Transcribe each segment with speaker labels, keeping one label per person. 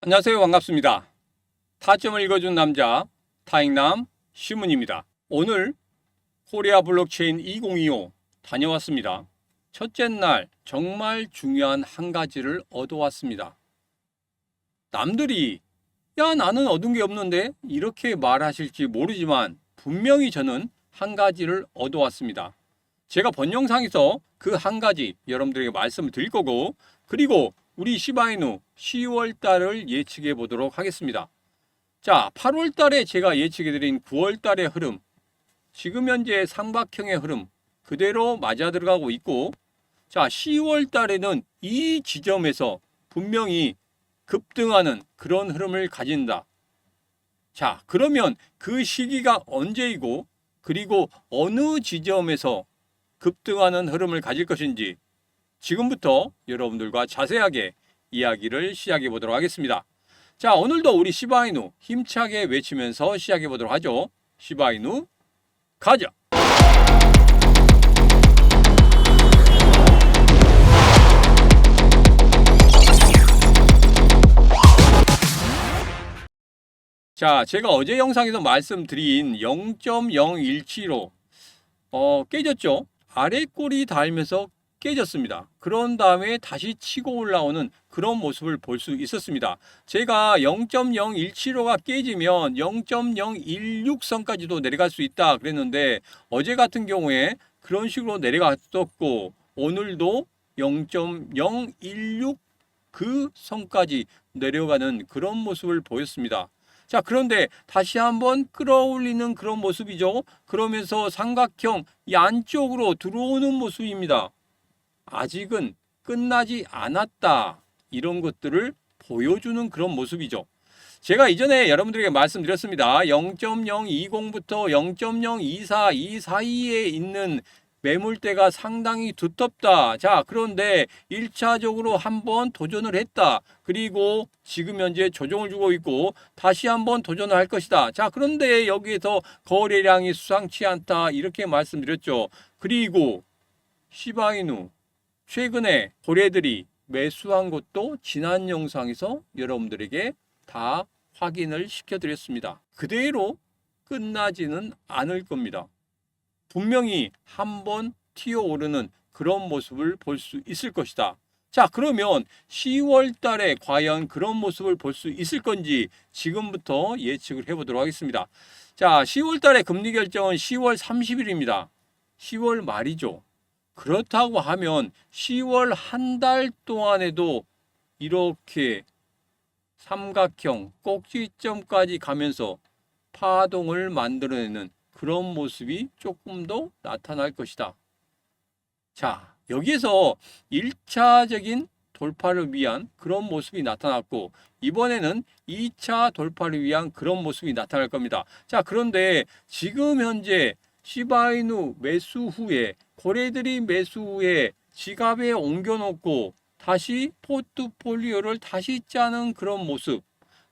Speaker 1: 안녕하세요. 반갑습니다. 타점을 읽어준 남자 타익남 시문입니다. 오늘 코리아 블록체인 2025 다녀왔습니다. 첫째 날 정말 중요한 한 가지를 얻어왔습니다. 남들이 야 나는 얻은 게 없는데 이렇게 말하실지 모르지만 분명히 저는 한 가지를 얻어왔습니다. 제가 본 영상에서 그 한 가지 여러분들에게 말씀을 드릴 거고 그리고 우리 시바이누 10월 달을 예측해 보도록 하겠습니다. 자, 8월 달에 제가 예측해 드린 9월 달의 흐름, 지금 현재 삼각형의 흐름 그대로 맞아 들어가고 있고, 자, 10월 달에는 이 지점에서 분명히 급등하는 그런 흐름을 가진다. 자, 그러면 그 시기가 언제이고, 그리고 어느 지점에서 급등하는 흐름을 가질 것인지 지금부터 여러분들과 자세하게 이야기를 시작해 보도록 하겠습니다. 자, 오늘도 우리 시바이누 힘차게 외치면서 시작해 보도록 하죠. 시바이누 가자. 자, 제가 어제 영상에서 말씀드린 0.017로 어, 깨졌죠. 아래 꼬리 닿으면서 깨졌습니다. 그런 다음에 다시 치고 올라오는 그런 모습을 볼 수 있었습니다. 제가 0.017호가 깨지면 0.016선까지도 내려갈 수 있다 그랬는데 어제 같은 경우에 그런 식으로 내려갔었고 오늘도 0.016 그 선까지 내려가는 그런 모습을 보였습니다. 자, 그런데 다시 한번 끌어올리는 그런 모습이죠. 그러면서 삼각형 이 안쪽으로 들어오는 모습입니다. 아직은 끝나지 않았다. 이런 것들을 보여주는 그런 모습이죠. 제가 이전에 여러분들에게 말씀드렸습니다. 0.020부터 0.024 이 사이에 있는 매물대가 상당히 두텁다. 자, 그런데 1차적으로 한번 도전을 했다. 그리고 지금 현재 조정을 주고 있고 다시 한번 도전을 할 것이다. 자, 그런데 여기에서 거래량이 수상치 않다. 이렇게 말씀드렸죠. 그리고 시바이누 최근에 고래들이 매수한 것도 지난 영상에서 여러분들에게 다 확인을 시켜드렸습니다. 그대로 끝나지는 않을 겁니다. 분명히 한번 튀어 오르는 그런 모습을 볼 수 있을 것이다. 자, 그러면 10월 달에 과연 그런 모습을 볼 수 있을 건지 지금부터 예측을 해보도록 하겠습니다. 자, 10월 달에 금리 결정은 10월 30일입니다. 10월 말이죠. 그렇다고 하면 10월 한 달 동안에도 이렇게 삼각형 꼭지점까지 가면서 파동을 만들어내는 그런 모습이 조금 더 나타날 것이다. 자, 여기에서 1차적인 돌파를 위한 그런 모습이 나타났고 이번에는 2차 돌파를 위한 그런 모습이 나타날 겁니다. 자, 그런데 지금 현재 시바이누 매수 후에 고래들이 매수 후에 지갑에 옮겨놓고 다시 포트폴리오를 다시 짜는 그런 모습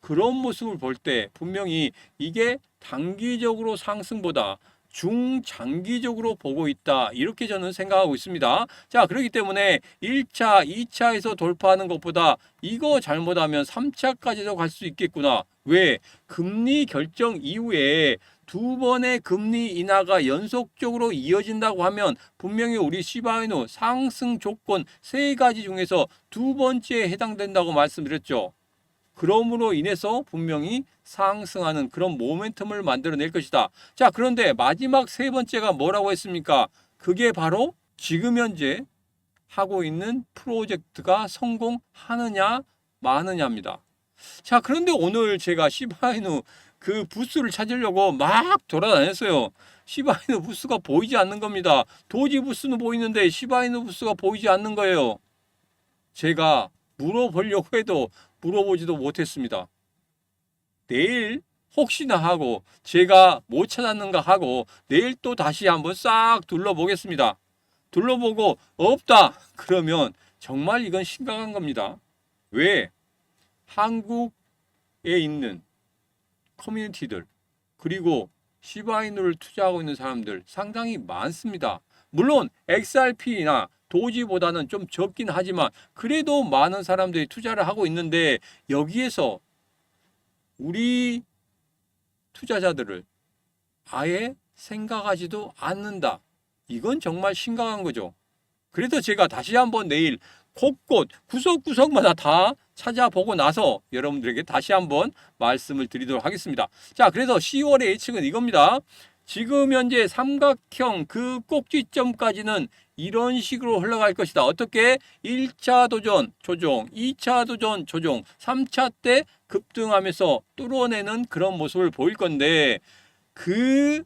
Speaker 1: 그런 모습을 볼 때 분명히 이게 단기적으로 상승보다 중장기적으로 보고 있다. 이렇게 저는 생각하고 있습니다. 자, 그렇기 때문에 1차, 2차에서 돌파하는 것보다 이거 잘못하면 3차까지도 갈 수 있겠구나. 왜? 금리 결정 이후에 두 번의 금리 인하가 연속적으로 이어진다고 하면 분명히 우리 시바이노 상승 조건 세 가지 중에서 두 번째에 해당된다고 말씀드렸죠. 그럼으로 인해서 분명히 상승하는 그런 모멘텀을 만들어낼 것이다. 자, 그런데 마지막 세 번째가 뭐라고 했습니까? 그게 바로 지금 현재 하고 있는 프로젝트가 성공하느냐 마느냐입니다. 자, 그런데 오늘 제가 시바이누 그 부스를 찾으려고 막 돌아다녔어요. 시바이누 부스가 보이지 않는 겁니다. 도지 부스는 보이는데 시바이누 부스가 보이지 않는 거예요. 제가 물어보려고 해도 물어보지도 못했습니다. 내일 혹시나 하고 제가 못 찾았는가 하고 내일 또 다시 한번 싹 둘러보겠습니다. 둘러보고 없다 그러면 정말 이건 심각한 겁니다. 왜? 한국에 있는 커뮤니티들 그리고 시바이누를 투자하고 있는 사람들 상당히 많습니다. 물론 XRP나 도지보다는 좀 적긴 하지만 그래도 많은 사람들이 투자를 하고 있는데 여기에서 우리 투자자들을 아예 생각하지도 않는다. 이건 정말 심각한 거죠. 그래서 제가 다시 한번 내일 곳곳 구석구석마다 다 찾아보고 나서 여러분들에게 다시 한번 말씀을 드리도록 하겠습니다. 자, 그래서 10월의 예측은 이겁니다. 지금 현재 삼각형 그 꼭지점까지는 이런 식으로 흘러갈 것이다. 어떻게? 1차 도전 조정, 2차 도전 조정, 3차 때 급등하면서 뚫어내는 그런 모습을 보일 건데 그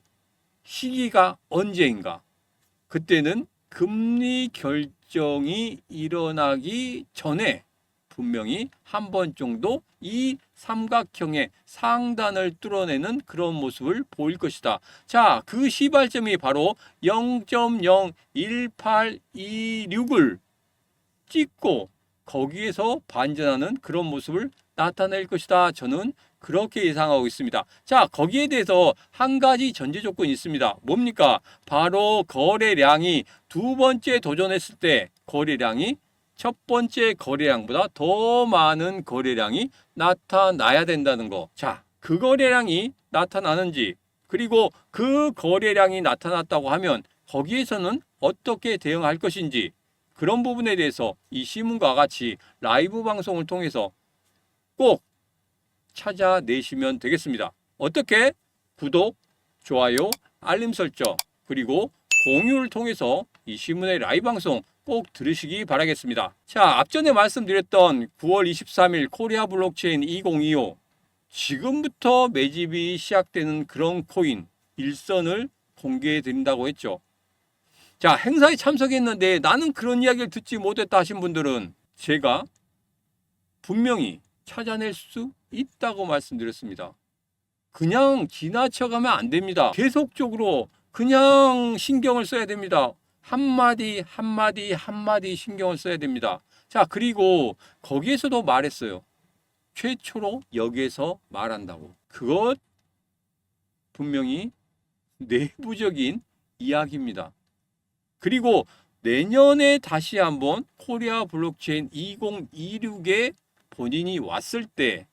Speaker 1: 시기가 언제인가? 그때는 금리 결정이 일어나기 전에 분명히 한 번 정도 이 삼각형의 상단을 뚫어내는 그런 모습을 보일 것이다. 자, 그 시발점이 바로 0.01826을 찍고 거기에서 반전하는 그런 모습을 나타낼 것이다. 저는 그렇게 예상하고 있습니다. 자, 거기에 대해서 한 가지 전제 조건이 있습니다. 뭡니까? 바로 거래량이 두 번째 도전했을 때 거래량이 첫 번째 거래량보다 더 많은 거래량이 나타나야 된다는 거. 자, 그 거래량이 나타나는지, 그리고 그 거래량이 나타났다고 하면 거기에서는 어떻게 대응할 것인지, 그런 부분에 대해서 이 신문과 같이 라이브 방송을 통해서 꼭 찾아내시면 되겠습니다. 어떻게? 구독, 좋아요, 알림 설정, 그리고 공유를 통해서 이 신문의 라이브 방송 꼭 들으시기 바라겠습니다. 자, 앞전에 말씀드렸던 9월 23일 코리아 블록체인 2025 지금부터 매집이 시작되는 그런 코인 일선을 공개해 드린다고 했죠. 자, 행사에 참석했는데 나는 그런 이야기를 듣지 못했다 하신 분들은 제가 분명히 찾아낼 수 있다고 말씀드렸습니다. 그냥 지나쳐가면 안 됩니다. 계속적으로 그냥 신경을 써야 됩니다. 한마디, 한마디, 한마디 신경을 써야 됩니다. 자, 그리고 거기에서도 말했어요. 최초로 여기에서 말한다고. 그것 분명히 내부적인 이야기입니다. 그리고 내년에 다시 한번 코리아 블록체인 2026에 본인이 왔을 때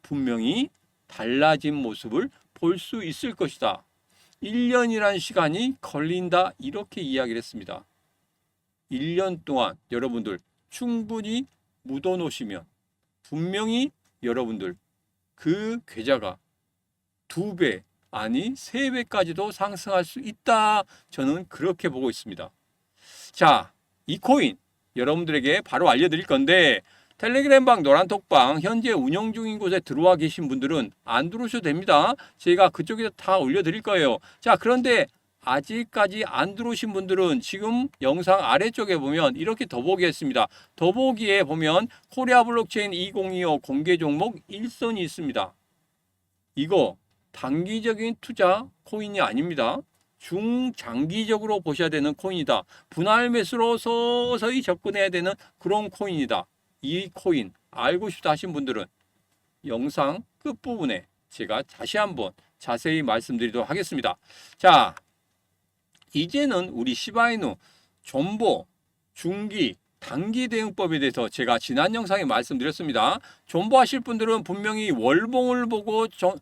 Speaker 1: 분명히 달라진 모습을 볼 수 있을 것이다. 1년이란 시간이 걸린다. 이렇게 이야기를 했습니다. 1년 동안 여러분들 충분히 묻어 놓으시면 분명히 여러분들 그 계좌가 두 배, 아니 세 배까지도 상승할 수 있다. 저는 그렇게 보고 있습니다. 자, 이 코인 여러분들에게 바로 알려드릴 건데 텔레그램방 노란톡방 현재 운영 중인 곳에 들어와 계신 분들은 안 들어오셔도 됩니다. 제가 그쪽에서 다 올려드릴 거예요. 자, 그런데 아직까지 안 들어오신 분들은 지금 영상 아래쪽에 보면 이렇게 더보기 했습니다. 더보기에 보면 코리아 블록체인 2025 공개 종목 1선이 있습니다. 이거 단기적인 투자 코인이 아닙니다. 중장기적으로 보셔야 되는 코인이다. 분할 매수로 서서히 접근해야 되는 그런 코인이다. 이 코인 알고 싶다 하신 분들은 영상 끝부분에 제가 다시 한번 자세히 말씀드리도록 하겠습니다. 자, 이제는 우리 시바이누 존보, 중기, 단기 대응법에 대해서 제가 지난 영상에 말씀드렸습니다. 존버하실 분들은 분명히 월봉을 보고 전-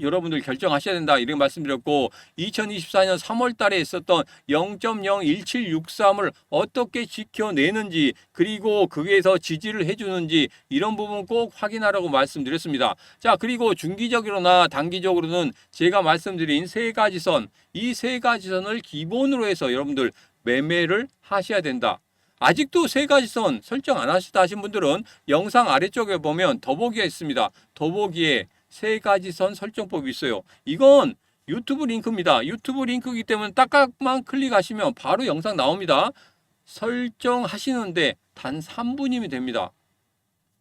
Speaker 1: 여러분들 결정하셔야 된다 이런 말씀드렸고 2024년 3월 달에 있었던 0.01763을 어떻게 지켜내는지 그리고 거기에서 지지를 해주는지 이런 부분 꼭 확인하라고 말씀드렸습니다. 자 그리고 중기적으로나 단기적으로는 제가 말씀드린 세 가지 선 이 세 가지 선을 기본으로 해서 여러분들 매매를 하셔야 된다. 아직도 세 가지 선 설정 안 하시다 하신 분들은 영상 아래쪽에 보면 더보기가 있습니다. 더보기에 세 가지 선 설정법이 있어요. 이건 유튜브 링크입니다. 유튜브 링크이기 때문에 딱딱만 클릭하시면 바로 영상 나옵니다. 설정하시는데 단 3분이면 됩니다.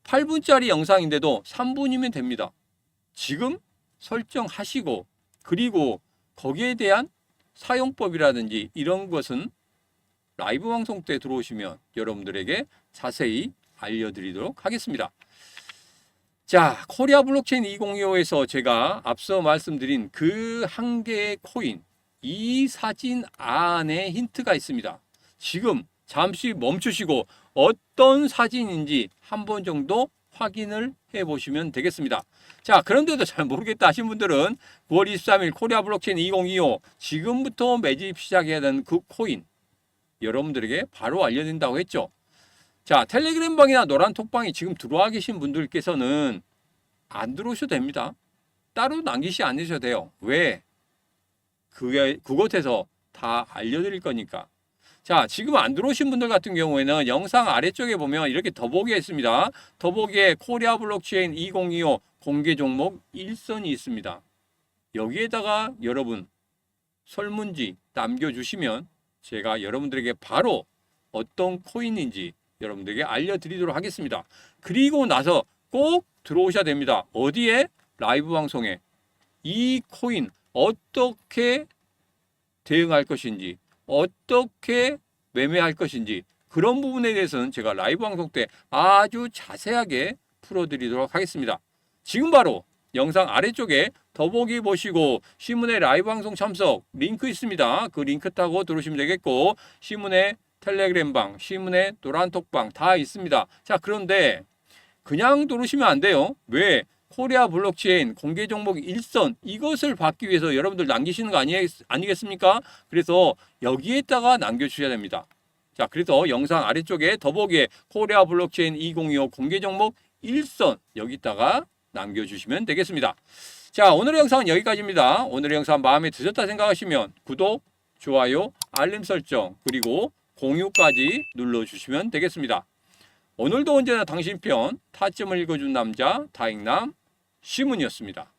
Speaker 1: 8분짜리 영상인데도 3분이면 됩니다. 지금 설정하시고 그리고 거기에 대한 사용법이라든지 이런 것은 라이브 방송 때 들어오시면 여러분들에게 자세히 알려드리도록 하겠습니다. 자, 코리아 블록체인 2025에서 제가 앞서 말씀드린 그 한 개의 코인, 이 사진 안에 힌트가 있습니다. 지금 잠시 멈추시고 어떤 사진인지 한 번 정도 확인을 해 보시면 되겠습니다. 자, 그런데도 잘 모르겠다 하신 분들은 9월 23일 코리아 블록체인 2025 지금부터 매집 시작해야 되는 그 코인 여러분들에게 바로 알려드린다고 했죠. 자, 텔레그램 방이나 노란 톡방에 지금 들어와 계신 분들께서는 안 들어오셔도 됩니다. 따로 남기시 않으셔도 돼요. 왜? 그게 그곳에서 다 알려드릴 거니까. 자, 지금 안 들어오신 분들 같은 경우에는 영상 아래쪽에 보면 이렇게 더보기에 있습니다. 더보기에 코리아 블록체인 2025 공개 종목 1선이 있습니다. 여기에다가 여러분 설문지 남겨주시면 제가 여러분들에게 바로 어떤 코인인지 여러분들에게 알려드리도록 하겠습니다. 그리고 나서 꼭 들어오셔야 됩니다. 어디에? 라이브 방송에. 이 코인 어떻게 대응할 것인지, 어떻게 매매할 것인지, 그런 부분에 대해서는 제가 라이브 방송 때 아주 자세하게 풀어드리도록 하겠습니다. 지금 바로 영상 아래쪽에 더보기 보시고 신문의 라이브 방송 참석 링크 있습니다. 그 링크 타고 들어오시면 되겠고 신문의 텔레그램방, 신문의 노란톡방 다 있습니다. 자 그런데 그냥 들어오시면 안 돼요. 왜? 코리아 블록체인 공개 종목 1선 이것을 받기 위해서 여러분들 남기시는 거 아니, 아니겠습니까? 그래서 여기에다가 남겨주셔야 됩니다. 자, 그래서 영상 아래쪽에 더보기에 코리아 블록체인 2025 공개 종목 1선 여기다가 남겨주시면 되겠습니다. 자, 오늘의 영상은 여기까지입니다. 오늘의 영상 마음에 드셨다 생각하시면 구독, 좋아요, 알림 설정, 그리고 공유까지 눌러주시면 되겠습니다. 오늘도 언제나 당신 편 타점을 읽어준 남자 다익남 시문이었습니다.